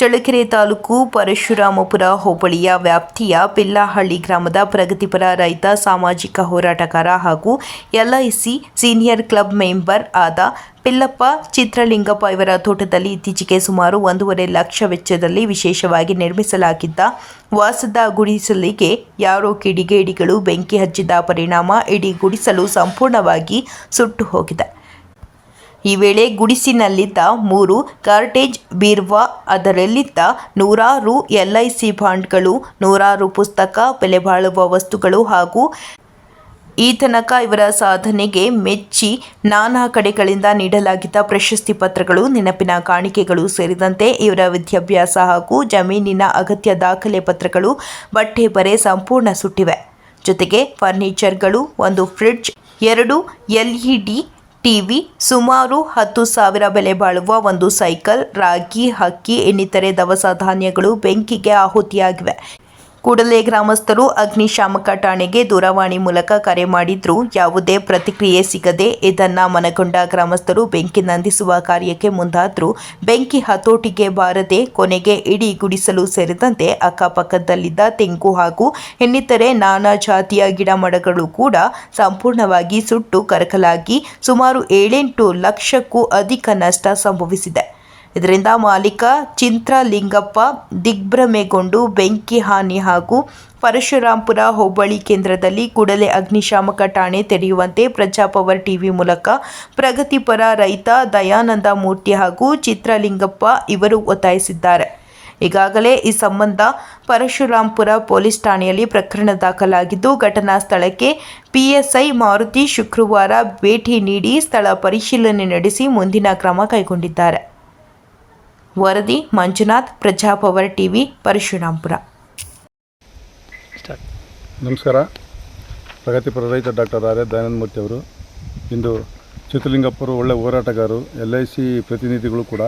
ಚಳ್ಳಕೆರೆ ತಾಲೂಕು ಪರಶುರಾಮಪುರ ಹೋಬಳಿಯ ವ್ಯಾಪ್ತಿಯ ಪಿಲ್ಲಹಳ್ಳಿ ಗ್ರಾಮದ ಪ್ರಗತಿಪರ ರೈತ, ಸಾಮಾಜಿಕ ಹೋರಾಟಗಾರ ಹಾಗೂ ಎಲ್ಐಸಿ ಸೀನಿಯರ್ ಕ್ಲಬ್ ಮೆಂಬರ್ ಆದ ಪಿಲ್ಲಪ್ಪ ಚಿತ್ರಲಿಂಗಪ್ಪ ಇವರ ತೋಟದಲ್ಲಿ ಇತ್ತೀಚೆಗೆ ಸುಮಾರು ಒಂದೂವರೆ ಲಕ್ಷ ವೆಚ್ಚದಲ್ಲಿ ವಿಶೇಷವಾಗಿ ನಿರ್ಮಿಸಲಾಗಿದ್ದ ವಾಸದ ಗುಡಿಸಲಿಗೆ ಯಾರೋ ಕಿಡಿಗೇಡಿಗಳು ಬೆಂಕಿ ಹಚ್ಚಿದ ಪರಿಣಾಮ ಇಡೀ ಗುಡಿಸಲು ಸಂಪೂರ್ಣವಾಗಿ ಸುಟ್ಟು ಹೋಗಿದೆ. ಈ ವೇಳೆ ಗುಡಿಸಿನಲ್ಲಿದ್ದ ಮೂರು ಕಾರ್ಟೇಜ್ ಬೀರ್ವಾ ಅದರಲ್ಲಿದ್ದ ನೂರಾರು ಎಲ್ಐಸಿ ಬಾಂಡ್ಗಳು, ನೂರಾರು ಪುಸ್ತಕ ಬೆಲೆ ಬಾಳುವ ವಸ್ತುಗಳು ಹಾಗೂ ಈ ತನಕ ಇವರ ಸಾಧನೆಗೆ ಮೆಚ್ಚಿ ನಾನಾ ಕಡೆಗಳಿಂದ ನೀಡಲಾಗಿದ್ದ ಪ್ರಶಸ್ತಿ ಪತ್ರಗಳು, ನೆನಪಿನ ಕಾಣಿಕೆಗಳು ಸೇರಿದಂತೆ ಇವರ ವಿದ್ಯಾಭ್ಯಾಸ ಹಾಗೂ ಜಮೀನಿನ ಅಗತ್ಯ ದಾಖಲೆ ಪತ್ರಗಳು ಬಟ್ಟೆ ಬರೆ ಸಂಪೂರ್ಣ ಸುಟ್ಟಿವೆ. ಜೊತೆಗೆ ಫರ್ನಿಚರ್ಗಳು, ಒಂದು ಫ್ರಿಡ್ಜ್, ಎರಡು ಎಲ್ಇಡಿ ಟಿವಿ ಸುಮಾರು ಹತ್ತು ಸಾವಿರ ಬೆಲೆ ಬಾಳುವ ಒಂದು ಸೈಕಲ್, ರಾಗಿ ಹಕ್ಕಿ ಇನ್ನಿತರೆ ದವಸ ಧಾನ್ಯಗಳು ಬೆಂಕಿಗೆ ಆಹುತಿಯಾಗಿವೆ. ಕೂಡಲೇ ಗ್ರಾಮಸ್ಥರು ಅಗ್ನಿಶಾಮಕ ಠಾಣೆಗೆ ದೂರವಾಣಿ ಮೂಲಕ ಕರೆ ಮಾಡಿದ್ರೂ. ಯಾವುದೇ ಪ್ರತಿಕ್ರಿಯೆ ಸಿಗದೆ ಇದನ್ನ ಮನಗೊಂಡ ಗ್ರಾಮಸ್ಥರು ಬೆಂಕಿ ನಂದಿಸುವ ಕಾರ್ಯಕ್ಕೆ ಮುಂದಾದ್ರೂ. ಬೆಂಕಿ ಹತೋಟಿಗೆ ಬಾರದೆ ಕೊನೆಗೆ ಇಡೀ ಗುಡಿಸಲು ಸೇರಿದಂತೆ ಅಕ್ಕಪಕ್ಕದಲ್ಲಿದ್ದ ತೆಂಗು ಹಾಗೂ ಇನ್ನಿತರೆ ನಾನಾ ಜಾತಿಯ ಗಿಡಮರಗಳು ಕೂಡ ಸಂಪೂರ್ಣವಾಗಿ ಸುಟ್ಟು ಕರಕಲಾಗಿ ಸುಮಾರು ಏಳೆಂಟು ಲಕ್ಷಕ್ಕೂ ಅಧಿಕ ನಷ್ಟ ಸಂಭವಿಸಿದೆ. ಇದರಿಂದ ಮಾಲೀಕ ಚಿಂತ್ರಲಿಂಗಪ್ಪ ದಿಗ್ಭ್ರಮೆಗೊಂಡು ಬೆಂಕಿ ಹಾನಿ ಹಾಗೂ ಪರಶುರಾಂಪುರ ಹೋಬಳಿ ಕೇಂದ್ರದಲ್ಲಿ ಕೂಡಲೇ ಅಗ್ನಿಶಾಮಕ ಠಾಣೆ ತೆರೆಯುವಂತೆ ಪ್ರಜಾಪವರ್ ಟಿವಿ ಮೂಲಕ ಪ್ರಗತಿಪರ ರೈತ ದಯಾನಂದ ಮೂರ್ತಿ ಹಾಗೂ ಚಿತ್ರಲಿಂಗಪ್ಪ ಇವರು ಒತ್ತಾಯಿಸಿದ್ದಾರೆ. ಈಗಾಗಲೇ ಈ ಸಂಬಂಧ ಪರಶುರಾಂಪುರ ಪೊಲೀಸ್ ಠಾಣೆಯಲ್ಲಿ ಪ್ರಕರಣ ದಾಖಲಾಗಿದ್ದು, ಘಟನಾ ಸ್ಥಳಕ್ಕೆ ಪಿಎಸ್ಐ ಮಾರುತಿ ಶುಕ್ರವಾರ ಭೇಟಿ ನೀಡಿ ಸ್ಥಳ ಪರಿಶೀಲನೆ ನಡೆಸಿ ಮುಂದಿನ ಕ್ರಮ ಕೈಗೊಂಡಿದ್ದಾರೆ. ವರದಿ, ಮಂಜುನಾಥ್ ಪ್ರಜಾಪವರ್ ಟಿವಿ, ಪರಶುರಾಂಪುರ. ನಮಸ್ಕಾರ. ಪ್ರಗತಿಪರ ರೈತ doctor R A Dayananda Murthy ಅವರು. ಇಂದು ಚಿತ್ರಲಿಂಗಪ್ಪರು ಒಳ್ಳೆ ಹೋರಾಟಗಾರರು, ಎಲ್ ಐ ಸಿ ಪ್ರತಿನಿಧಿಗಳು ಕೂಡ.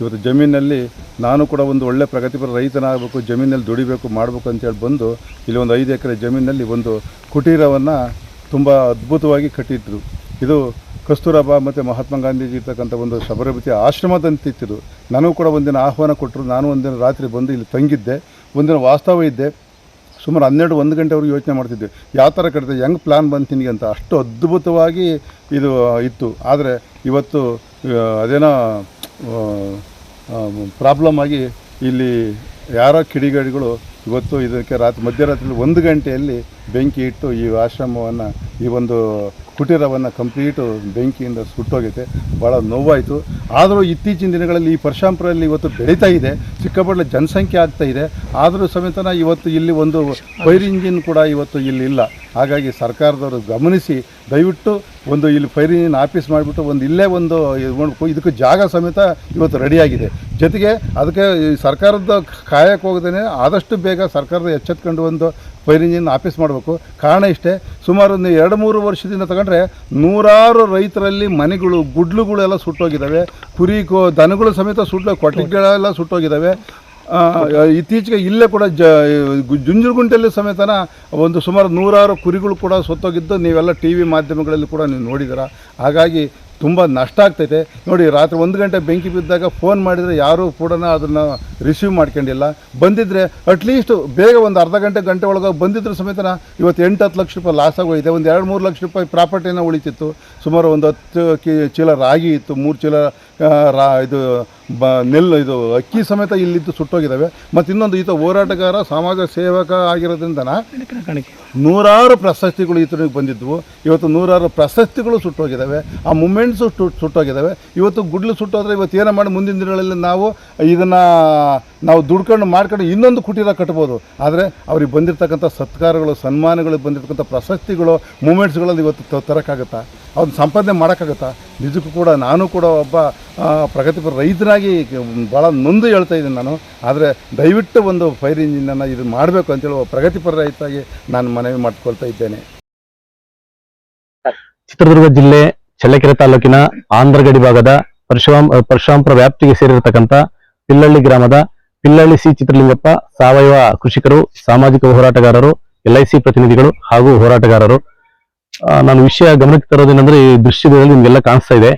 ಇವತ್ತು ಜಮೀನಲ್ಲಿ ನಾನು ಕೂಡ ಒಂದು ಒಳ್ಳೆ ಪ್ರಗತಿಪರ ರೈತನಾಗಬೇಕು, ಜಮೀನಲ್ಲಿ ದುಡಿಬೇಕು, ಮಾಡಬೇಕು ಅಂತೇಳಿ ಬಂದು ಇಲ್ಲಿ ಒಂದು ಐದು ಎಕರೆ ಜಮೀನಲ್ಲಿ ಒಂದು ಕುಟೀರವನ್ನು ತುಂಬ ಅದ್ಭುತವಾಗಿ ಕಟ್ಟಿದ್ರು. ಇದು ಕಸ್ತೂರಬಾ ಮತ್ತು ಮಹಾತ್ಮ ಗಾಂಧೀಜಿ ಇರ್ತಕ್ಕಂಥ ಒಂದು ಶಬರಮತಿ ಆಶ್ರಮದಂತಿತ್ತು ನನಗೂ ಕೂಡ ಒಂದಿನ ಆಹ್ವಾನ ಕೊಟ್ಟರು. ನಾನು ಒಂದಿನ ರಾತ್ರಿ ಬಂದು ಇಲ್ಲಿ ತಂಗಿದ್ದೆ. ಒಂದಿನ ವಾಸ್ತವ ಇದ್ದೆ. ಸುಮಾರು ಹನ್ನೆರಡು, ಒಂದು ಗಂಟೆವರೆಗೂ ಯೋಚನೆ ಮಾಡ್ತಿದ್ದೆ. ಯಾವ ಥರ ಕಟ್ಟಿದೆ ಹೆಂಗೆ ಪ್ಲ್ಯಾನ್ ಬಂತೀನಿ ಅಂತ. ಅಷ್ಟು ಅದ್ಭುತವಾಗಿ ಇದು ಇತ್ತು. ಆದರೆ ಇವತ್ತು ಅದೇನೋ ಪ್ರಾಬ್ಲಮ್ ಆಗಿ ಇಲ್ಲಿ ಯಾರೋ ಕಿಡಿಗಡಿಗಳು ಇವತ್ತು ಇದಕ್ಕೆ ರಾತ್ರಿ ಮಧ್ಯರಾತ್ರಿ ಒಂದು ಗಂಟೆಯಲ್ಲಿ ಬೆಂಕಿ ಇಟ್ಟು ಈ ಆಶ್ರಮವನ್ನು, ಈ ಒಂದು ಕುಟೀರವನ್ನು ಕಂಪ್ಲೀಟು ಬೆಂಕಿಯಿಂದ ಸುಟ್ಟೋಗೈತೆ. ಭಾಳ ನೋವಾಯಿತು. ಆದರೂ ಇತ್ತೀಚಿನ ದಿನಗಳಲ್ಲಿ ಈ ಪರಶಾಂಪುರಲ್ಲಿ ಇವತ್ತು ಬೆಳೀತಾ ಇದೆ. ಸಿಕ್ಕಾಪಟ್ಟೆ ಜನಸಂಖ್ಯೆ ಆಗ್ತಾ ಇದೆ. ಆದರೂ ಸಮೇತನ ಇವತ್ತು ಇಲ್ಲಿ ಒಂದು ಫೈರ್ ಇಂಜಿನ್ ಕೂಡ ಇವತ್ತು ಇಲ್ಲಿ ಇಲ್ಲ. ಹಾಗಾಗಿ ಸರ್ಕಾರದವರು ಗಮನಿಸಿ, ದಯವಿಟ್ಟು ಒಂದು ಇಲ್ಲಿ ಫೈರಿನ ಆಫೀಸ್ ಮಾಡಿಬಿಟ್ಟು ಒಂದು ಇಲ್ಲೇ ಒಂದು ಇದು ಇದಕ್ಕೆ ಜಾಗ ಸಮೇತ ಇವತ್ತು ರೆಡಿಯಾಗಿದೆ ಜೊತೆಗೆ ಅದಕ್ಕೆ ಸರ್ಕಾರದ ಕಾಯಕ್ಕೆ ಹೋಗದೇ ಆದಷ್ಟು ಬೇಗ ಸರ್ಕಾರದ ಎಚ್ಚೆತ್ಕೊಂಡು ಒಂದು ಫೈರ್ ಇಂಜಿನ್ ಆಫೀಸ್ ಮಾಡಬೇಕು. ಕಾರಣ ಇಷ್ಟೇ, ಸುಮಾರು ಒಂದು ಎರಡು ಮೂರು ವರ್ಷದಿಂದ ತಗೊಂಡ್ರೆ ನೂರಾರು ರೈತರಲ್ಲಿ ಮನೆಗಳು, ಗುಡ್ಲುಗಳೆಲ್ಲ ಸುಟ್ಟೋಗಿದ್ದಾವೆ. ಕುರಿ ದನಗಳು ಸಮೇತ ಸುಟ್ಟು ಕೊಟ್ಟಿಗೆಗಳೆಲ್ಲ ಸುಟ್ಟೋಗಿದ್ದಾವೆ. ಇತ್ತೀಚೆಗೆ ಇಲ್ಲೇ ಕೂಡ ಜ ಜುಂಜುರುಗುಂಟೆಯಲ್ಲಿ ಸಮೇತನ ಒಂದು ಸುಮಾರು ನೂರಾರು ಕುರಿಗಳು ಕೂಡ ಸೊತ್ತೋಗಿದ್ದು ನೀವೆಲ್ಲ ಟಿ ವಿ ಮಾಧ್ಯಮಗಳಲ್ಲಿ ಕೂಡ ನೀವು ನೋಡಿದ್ದೀರ. ಹಾಗಾಗಿ ತುಂಬ ನಷ್ಟ ಆಗ್ತೈತೆ. ನೋಡಿ, ರಾತ್ರಿ ಒಂದು ಗಂಟೆ ಬೆಂಕಿ ಬಿದ್ದಾಗ ಫೋನ್ ಮಾಡಿದರೆ ಯಾರೂ ಕೂಡ ಅದನ್ನು ರಿಸೀವ್ ಮಾಡ್ಕೊಂಡಿಲ್ಲ. ಬಂದಿದ್ದರೆ ಅಟ್ಲೀಸ್ಟ್ ಬೇಗ ಒಂದು ಅರ್ಧ ಗಂಟೆ ಗಂಟೆ ಒಳಗೆ ಬಂದಿದ್ರು ಸಮೇತನ ಇವತ್ತು ಎಂಟು, ಹತ್ತು ಲಕ್ಷ ರೂಪಾಯಿ ಲಾಸ್ ಆಗೋಗಿದೆ ಒಂದು ಎರಡು, ಮೂರು ಲಕ್ಷ ರೂಪಾಯಿ ಪ್ರಾಪರ್ಟಿನ ಉಳಿತಿತ್ತು. ಸುಮಾರು ಒಂದು ಹತ್ತು ಕಿ, ಚೀಲ ರಾಗಿ ಇತ್ತು, ಮೂರು ಚೀಲ ರಾ, ಇದು ಬ, ನೆಲ್ಲು ಇದು ಅಕ್ಕಿ ಸಮೇತ ಇಲ್ಲಿದ್ದು ಸುಟ್ಟೋಗಿದ್ದಾವೆ. ಮತ್ತು ಇನ್ನೊಂದು ಈತ ಹೋರಾಟಗಾರ, ಸಮಾಜ ಸೇವಕ ಆಗಿರೋದ್ರಿಂದ ನೂರಾರು ಪ್ರಶಸ್ತಿಗಳು ಈತನಿಗೆ ಬಂದಿದ್ವು. ಇವತ್ತು ನೂರಾರು ಪ್ರಶಸ್ತಿಗಳು ಸುಟ್ಟೋಗಿದ್ದಾವೆ. ಆ ಮೂಮೆಂಟ್ಸು ಸುಟ್ಟೋಗಿದ್ದಾವೆ. ಇವತ್ತು ಗುಡ್ಲು ಸುಟ್ಟೋದ್ರೆ ಇವತ್ತು ಏನೋ ಮಾಡಿ ಮುಂದಿನ ದಿನಗಳಲ್ಲಿ ನಾವು ಇದನ್ನು ನಾವು ದುಡ್ಕೊಂಡು ಮಾಡ್ಕೊಂಡು ಇನ್ನೊಂದು ಕುಟೀರ ಕಟ್ಬೋದು. ಆದರೆ ಅವ್ರಿಗೆ ಬಂದಿರತಕ್ಕಂಥ ಸತ್ಕಾರಗಳು ಸನ್ಮಾನಗಳು ಬಂದಿರತಕ್ಕಂಥ ಪ್ರಶಸ್ತಿಗಳು ಮೂಮೆಂಟ್ಸ್ಗಳಲ್ಲಿ ಇವತ್ತು ತರೋಕ್ಕಾಗುತ್ತಾ? ಅವ್ರನ್ನ ಸಂಪಾದನೆ ಮಾಡೋಕ್ಕಾಗುತ್ತಾ? ನಿಜಕ್ಕೂ ಕೂಡ ನಾನು ಕೂಡ ಒಬ್ಬ ಪ್ರಗತಿಪರ ರೈತನಾಗಿ ಭಾಳ ನೊಂದು ಹೇಳ್ತಾ ಇದ್ದೀನಿ ನಾನು. ಆದರೆ ದಯವಿಟ್ಟು ಒಂದು ಫೈರ್ ಇಂಜಿನನ್ನು ಇದು ಮಾಡಬೇಕು ಅಂತೇಳಿ ಪ್ರಗತಿಪರ ರೈತಾಗಿ ನಾನು ಮನವಿ ಮಾಡ್ಕೊಳ್ತಾ ಇದ್ದೇನೆ. ಚಿತ್ರದುರ್ಗ ಜಿಲ್ಲೆ ಚಳ್ಳಕೆರೆ ತಾಲೂಕಿನ ಆಂಧ್ರಗಡಿ ಭಾಗದ ಪರಶುರಾಮ್ ಪರಶುರಾಂಪುರ ವ್ಯಾಪ್ತಿಗೆ ಸೇರಿರತಕ್ಕಂಥ ಪಿಲ್ಲಳ್ಳಿ ಗ್ರಾಮದ ಪಿಲ್ಲಳ್ಳಿ ಸಿ ಚಿತ್ರಲಿಂಗಪ್ಪ, ಸಾವಯವ ಕೃಷಿಕರು, ಸಾಮಾಜಿಕ ಹೋರಾಟಗಾರರು ಎಲ್ಐಸಿ ಪ್ರತಿನಿಧಿಗಳು ಹಾಗೂ ಹೋರಾಟಗಾರರು. ನಾನು ವಿಷಯ ಗಮನಕ್ಕೆ ತರೋದೇನೆಂದ್ರೆ ಈ ದೃಶ್ಯದಲ್ಲಿ ನಿಮ್ಗೆಲ್ಲ ಕಾಣಿಸ್ತಾ ಇದೆ.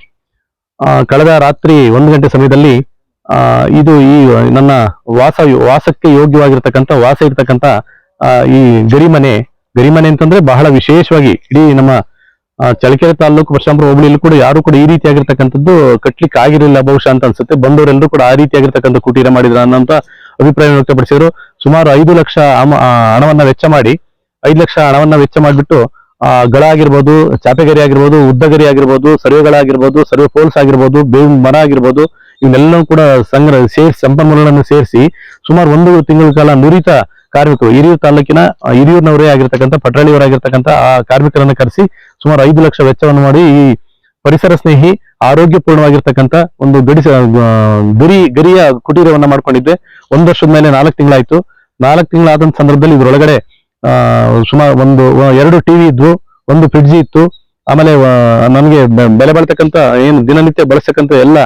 ಕಳೆದ ರಾತ್ರಿ ಒಂದು ಗಂಟೆ ಸಮಯದಲ್ಲಿ ಇದು ಈ ನನ್ನ ವಾಸ, ವಾಸಕ್ಕೆ ಯೋಗ್ಯವಾಗಿರ್ತಕ್ಕಂಥ, ವಾಸ ಇರ್ತಕ್ಕಂಥ ಈ ಗರಿಮನೆ ಗರಿಮನೆ ಅಂತಂದ್ರೆ ಬಹಳ ವಿಶೇಷವಾಗಿ ಇಡೀ ನಮ್ಮ ಚಳ್ಳಕೆರೆ ತಾಲೂಕು ಪರಶುರಾಮಪುರ ಹೋಬಳಿಯಲ್ಲಿ ಕೂಡ ಯಾರು ಕೂಡ ಈ ರೀತಿಯಾಗಿರ್ತಕ್ಕಂಥದ್ದು ಕಟ್ಲಿಕ್ಕೆ ಆಗಿರಲಿಲ್ಲ ಬಹುಶಃ ಅಂತ ಅನ್ಸುತ್ತೆ. ಬಂದವರೆಲ್ಲರೂ ಕೂಡ ಆ ರೀತಿಯಾಗಿರ್ತಕ್ಕಂಥ ಕುಟೀರ ಮಾಡಿದ್ರ ಅನ್ನೋಂತ ಅಭಿಪ್ರಾಯ ವ್ಯಕ್ತಪಡಿಸಿದ್ರು. ಸುಮಾರು ಐದು ಲಕ್ಷ ಹಣವನ್ನ ವೆಚ್ಚ ಮಾಡಿ, ಐದು ಲಕ್ಷ ಹಣವನ್ನ ವೆಚ್ಚ ಮಾಡಿಬಿಟ್ಟು ಗಳ ಆಗಿರ್ಬೋದು, ಚಾಪೆಗರಿ ಆಗಿರ್ಬೋದು, ಉದ್ದಗರಿ ಆಗಿರ್ಬೋದು ಸರ್ವೆಗಳಾಗಿರ್ಬೋದು ಸರ್ವೆ ಪೋಲ್ಸ್ ಆಗಿರ್ಬೋದು ಬೇವಿನ ಮರ ಆಗಿರ್ಬೋದು ಇವನ್ನೆಲ್ಲವೂ ಕೂಡ ಸಂಗ್ರಹ ಸೇರಿಸಿ, ಸಂಪನ್ಮೂಲಗಳನ್ನು ಸೇರಿಸಿ ಸುಮಾರು ಒಂದು ತಿಂಗಳ ಕಾಲ ನುರಿತ ಕಾರ್ಮಿಕರು ಹಿರಿಯೂರು ತಾಲೂಕಿನ ಹಿರಿಯೂರಿನವರೇ ಆಗಿರ್ತಕ್ಕಂಥ ಪಟ್ರಾಳಿಯವರಾಗಿರ್ತಕ್ಕಂಥ ಆ ಕಾರ್ಮಿಕರನ್ನು ಕರೆಸಿ ಸುಮಾರು ಐದು ಲಕ್ಷ ವೆಚ್ಚವನ್ನು ಮಾಡಿ ಈ ಪರಿಸರ ಸ್ನೇಹಿ ಆರೋಗ್ಯಪೂರ್ಣವಾಗಿರ್ತಕ್ಕಂಥ ಒಂದು ಗಡಿಸ ಆ, ಗರಿ ಗರಿಯ ಕುಟೀರವನ್ನ ಮಾಡ್ಕೊಂಡಿದ್ದೆ. ಒಂದು ವರ್ಷದ ಮೇಲೆ ನಾಲ್ಕು ತಿಂಗಳಾಯ್ತು. ನಾಲ್ಕು ತಿಂಗಳಾದಂಥ ಸಂದರ್ಭದಲ್ಲಿ ಇದ್ರೊಳಗಡೆ ಸುಮಾರು ಒಂದು ಎರಡು ಎರಡು ಟಿವಿ ಇದ್ವು ಒಂದು ಫ್ರಿಡ್ಜ್ ಇತ್ತು. ಆಮೇಲೆ ನಮಗೆ ಬೆಲೆ ಬಾಳ್ತಕ್ಕಂಥ ಏನು ದಿನನಿತ್ಯ ಬಳಸ್ತಕ್ಕಂಥ ಎಲ್ಲ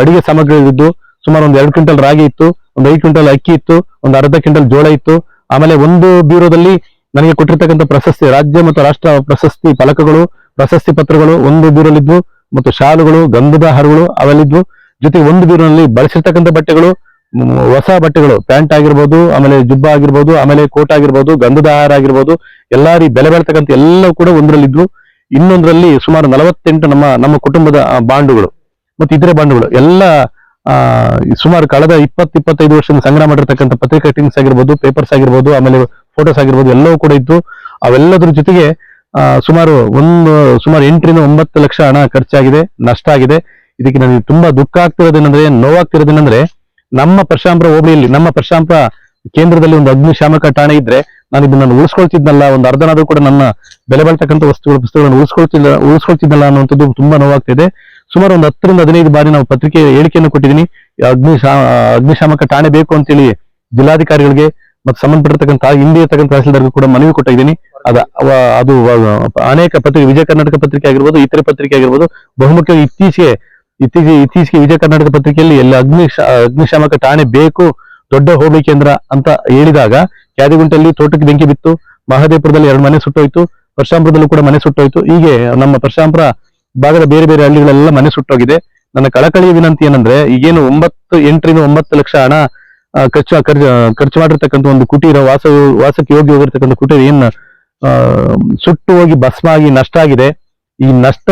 ಅಡಿಗೆ ಸಾಮಗ್ರಿಗಳಿದ್ದು ಸುಮಾರು ಒಂದು ಎರಡು ಕ್ವಿಂಟಲ್ ರಾಗಿ ಇತ್ತು, ಒಂದು ಐದು ಕ್ವಿಂಟಲ್ ಅಕ್ಕಿ ಇತ್ತು, ಒಂದು ಅರ್ಧ ಕ್ವಿಂಟಲ್ ಜೋಳ ಇತ್ತು. ಆಮೇಲೆ ಒಂದು ಬ್ಯೂರೋದಲ್ಲಿ ನನಗೆ ಕೊಟ್ಟಿರ್ತಕ್ಕಂಥ ಪ್ರಶಸ್ತಿ, ರಾಜ್ಯ ಮತ್ತು ರಾಷ್ಟ್ರ ಪ್ರಶಸ್ತಿ ಫಲಕಗಳು, ಪ್ರಶಸ್ತಿ ಪತ್ರಗಳು ಒಂದು ಬ್ಯೂರೋಲಿದ್ವು ಮತ್ತು ಶಾಲುಗಳು, ಗಂಧದ ಹಾರಗಳು ಅವೆಲ್ಲಿದ್ವು. ಜೊತೆಗೆ ಒಂದು ಬ್ಯೂರೋನಲ್ಲಿ ಬಳಸಿರ್ತಕ್ಕಂಥ ಬಟ್ಟೆಗಳು ಹೊಸ ಬಟ್ಟೆಗಳು, ಪ್ಯಾಂಟ್ ಆಗಿರ್ಬೋದು, ಆಮೇಲೆ ಜುಬ್ಬ ಆಗಿರ್ಬೋದು, ಆಮೇಲೆ ಕೋಟ್ ಆಗಿರ್ಬೋದು, ಗಂಧದ ಆಹಾರ ಆಗಿರ್ಬೋದು, ಎಲ್ಲಾ ರೀ ಬೆಲೆ ಬೆಳತಕ್ಕಂಥ ಎಲ್ಲವೂ ಕೂಡ ಒಂದರಲ್ಲಿದ್ವು. ಇನ್ನೊಂದರಲ್ಲಿ ಸುಮಾರು ನಲವತ್ತೆಂಟು ನಮ್ಮ ನಮ್ಮ ಕುಟುಂಬದ ಬಾಂಡುಗಳು ಮತ್ತು ಇತರೆ ಬಾಂಡುಗಳು, ಎಲ್ಲ ಸುಮಾರು ಕಳೆದ ಇಪ್ಪತ್ತು, ಇಪ್ಪತ್ತೈದು ವರ್ಷದಿಂದ ಸಂಗ್ರಹ ಮಾಡಿರ್ತಕ್ಕಂಥ ಪತ್ರಿಕಾ ಕಟಿಂಗ್ಸ್ ಆಗಿರ್ಬೋದು ಪೇಪರ್ಸ್ ಆಗಿರ್ಬೋದು, ಆಮೇಲೆ ಫೋಟೋಸ್ ಆಗಿರ್ಬೋದು, ಎಲ್ಲವೂ ಕೂಡ ಇದ್ದು, ಅವೆಲ್ಲದ್ರ ಜೊತೆಗೆ ಸುಮಾರು ಒಂದು, ಸುಮಾರು ಎಂಟರಿಂದ ಒಂಬತ್ತು ಲಕ್ಷ ಹಣ ಖರ್ಚಾಗಿದೆ, ನಷ್ಟ ಆಗಿದೆ. ಇದಕ್ಕೆ ನನಗೆ ತುಂಬಾ ದುಃಖ ಆಗ್ತಿರೋದೇನಂದ್ರೆ ನೋವಾಗ್ತಿರೋದೇನಂದ್ರೆ ನಮ್ಮ ಪ್ರಶಾಂತ್ರ ಹೋಬಳಿಯಲ್ಲಿ, ನಮ್ಮ ಪರಶಾಂಪುರ ಕೇಂದ್ರದಲ್ಲಿ ಒಂದು ಅಗ್ನಿಶಾಮಕ ಠಾಣೆ ಇದ್ರೆ, ನಾನು ಇದನ್ನ ಉಳಿಸ್ಕೊಳ್ತಿದ್ನಲ್ಲ, ಒಂದು ಅರ್ಧನಾದ್ರೂ ಕೂಡ ನನ್ನ ಬೆಲೆ ಬಾಳ್ತಕ್ಕಂಥ ವಸ್ತುಗಳ, ಪುಸ್ತಕಗಳನ್ನು ಉಳಿಸ್ಕೊಳ್ತಿಲ್ಲ, ಉಳಿಸ್ಕೊಳ್ತಿದ್ನಲ್ಲ ಅನ್ನುವಂಥದ್ದು ತುಂಬಾ ನೋವಾಗ್ತಿದೆ. ಸುಮಾರು ಒಂದು ಹತ್ತರಿಂದ ಹದಿನೈದು ಬಾರಿ ನಾವು ಪತ್ರಿಕೆ ಹೇಳಿಕೆಯನ್ನು ಕೊಟ್ಟಿದ್ದೀನಿ. ಅಗ್ನಿಶಾ ಅಗ್ನಿ ಅಗ್ನಿಶಾಮಕ ಠಾಣೆ ಬೇಕು ಅಂತೇಳಿ ಜಿಲ್ಲಾಧಿಕಾರಿಗಳಿಗೆ ಮತ್ತು ಸಂಬಂಧಪಟ್ಟಿರ್ತಕ್ಕಂಥ ಹಿಂದೆ ಇರ್ತಕ್ಕಂಥ ತಹಸೀಲ್ದಾರ್ಗೂ ಕೂಡ ಮನವಿ ಕೊಟ್ಟಿದ್ದೀನಿ ಅದ ಅದು ಅನೇಕ ಪತ್ರಿಕೆ, ವಿಜಯ ಕರ್ನಾಟಕ ಪತ್ರಿಕೆ ಆಗಿರ್ಬೋದು, ಇತರೆ ಪತ್ರಿಕೆ ಆಗಿರ್ಬೋದು ಬಹುಮುಖ್ಯವಾಗಿ ಇತ್ತೀಚೆಗೆ ಇತ್ತೀಚೆಗೆ ಇತ್ತೀಚೆಗೆ ವಿಜಯ ಕರ್ನಾಟಕ ಪತ್ರಿಕೆಯಲ್ಲಿ ಎಲ್ಲ ಅಗ್ನಿ ಅಗ್ನಿಶಾಮಕ ಠಾಣೆ ಬೇಕು, ದೊಡ್ಡ ಹೋಬಳಿ ಕೇಂದ್ರ ಅಂತ ಹೇಳಿದಾಗ ಕ್ಯಾದಿಗುಂಟಲ್ಲಿ ತೋಟಕ್ಕೆ ಬೆಂಕಿ ಬಿತ್ತು, ಮಹದೇವಪುರದಲ್ಲಿ ಎರಡು ಮನೆ ಸುಟ್ಟೋಯ್ತು ಪರಶಾಂಪುರದಲ್ಲೂ ಕೂಡ ಮನೆ ಸುಟ್ಟೋಯ್ತು. ಹೀಗೆ ನಮ್ಮ ಪರಶಾಂಪುರ ಭಾಗದ ಬೇರೆ ಬೇರೆ ಹಳ್ಳಿಗಳೆಲ್ಲ ಮನೆ ಸುಟ್ಟೋಗಿದೆ. ನನ್ನ ಕಳಕಳಿಯ ವಿನಂತಿ ಏನಂದ್ರೆ, ಈಗೇನು ಒಂಬತ್ತು, ಎಂಟರಿಂದ ಒಂಬತ್ತು ಲಕ್ಷ ಹಣ ಖರ್ಚು ಖರ್ಚು ಮಾಡಿರ್ತಕ್ಕಂಥ ಒಂದು ಕುಟೀರ ವಾಸ, ವಾಸಕ್ಕೆ ಯೋಗ್ಯವಾಗಿರ್ತಕ್ಕಂಥ ಕುಟೀರ ಏನ್ ಸುಟ್ಟು ಹೋಗಿ ಭಸ್ಮ ಆಗಿ ನಷ್ಟ ಆಗಿದೆ. ಈ ನಷ್ಟ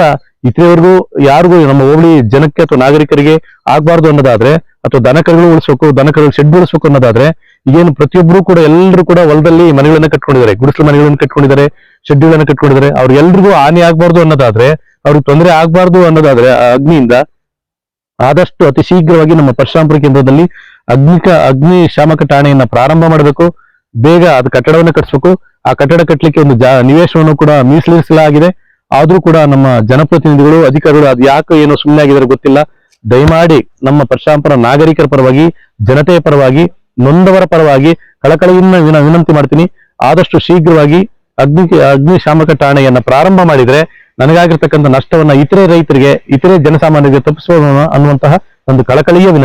ಇತರವರೆಗೂ, ಯಾರಿಗೂ, ನಮ್ಮ ಹೋಬಳಿ ಜನಕ್ಕೆ ಅಥವಾ ನಾಗರಿಕರಿಗೆ ಆಗ್ಬಾರ್ದು ಅನ್ನೋದಾದ್ರೆ, ಅಥವಾ ದನಕರುಗಳು ಉಳಿಸ್ಬೇಕು ದನಕರುಗಳು ಶೆಡ್ ಉಳಿಸ್ಬೇಕು ಅನ್ನೋದಾದ್ರೆ ಏನು ಪ್ರತಿಯೊಬ್ಬರು ಕೂಡ ಎಲ್ಲರೂ ಕೂಡ ಹೊಲದಲ್ಲಿ ಮನೆಗಳನ್ನ ಕಟ್ಕೊಂಡಿದ್ದಾರೆ. ಗುಡಿಸಲು ಮನೆಗಳನ್ನ ಕಟ್ಕೊಂಡಿದ್ದಾರೆ, ಶೆಡ್ಗಳನ್ನ ಕಟ್ಕೊಂಡಿದ್ದಾರೆ. ಅವ್ರಿಗೆಲ್ರಿಗೂ ಹಾನಿ ಆಗ್ಬಾರ್ದು ಅನ್ನೋದಾದ್ರೆ ಅವ್ರಿಗೆ ತೊಂದರೆ ಆಗ್ಬಾರ್ದು ಅನ್ನೋದಾದ್ರೆ ಆ ಅಗ್ನಿಯಿಂದ ಆದಷ್ಟು ಅತಿ ಶೀಘ್ರವಾಗಿ ನಮ್ಮ ಪರಶುರಾಮಪುರ ಕೇಂದ್ರದಲ್ಲಿ ಅಗ್ನಿಕ, ಅಗ್ನಿ ಶಾಮಕ ಠಾಣೆಯನ್ನ ಪ್ರಾರಂಭ ಮಾಡಬೇಕು. ಬೇಗ ಅದು ಕಟ್ಟಡವನ್ನು ಕಟ್ಟಿಸ್ಬೇಕು ಆ ಕಟ್ಟಡ ಕಟ್ಟಲಿಕ್ಕೆ ಒಂದು ಜಾ, ನಿವೇಶವನ್ನು ಕೂಡ ಮೀಸಲಿರಿಸಲಾಗಿದೆ. ಆದ್ರೂ ಕೂಡ ನಮ್ಮ ಜನಪ್ರತಿನಿಧಿಗಳು, ಅಧಿಕಾರಿಗಳು ಅದು ಯಾಕೆ ಏನೋ ಸುಮ್ಮನೆ ಆಗಿದ್ದಾರೆ ಗೊತ್ತಿಲ್ಲ. ದಯಮಾಡಿ ನಮ್ಮ ಪರಶುರಾಮಪುರ ನಾಗರಿಕರ ಪರವಾಗಿ, ಜನತೆಯ ಪರವಾಗಿ, ನೊಂದವರ ಪರವಾಗಿ ಕಳಕಳಿಯಿಂದ ವಿನ- ವಿನಂತಿ ಮಾಡ್ತೀನಿ. ಆದಷ್ಟು ಶೀಘ್ರವಾಗಿ ಅಗ್ನಿ ಅಗ್ನಿಶಾಮಕ ಠಾಣೆಯನ್ನ ಪ್ರಾರಂಭ ಮಾಡಿದ್ರೆ ನನಗಾಗಿರ್ತಕ್ಕಂಥ ನಷ್ಟವನ್ನ ಇತರೆ ರೈತರಿಗೆ ಇತರೆ ಜನಸಾಮಾನ್ಯರಿಗೆ ತಪ್ಪಿಸೋಣ ಅನ್ನುವಂತಹ ಒಂದು ಕಳಕಳಿಯ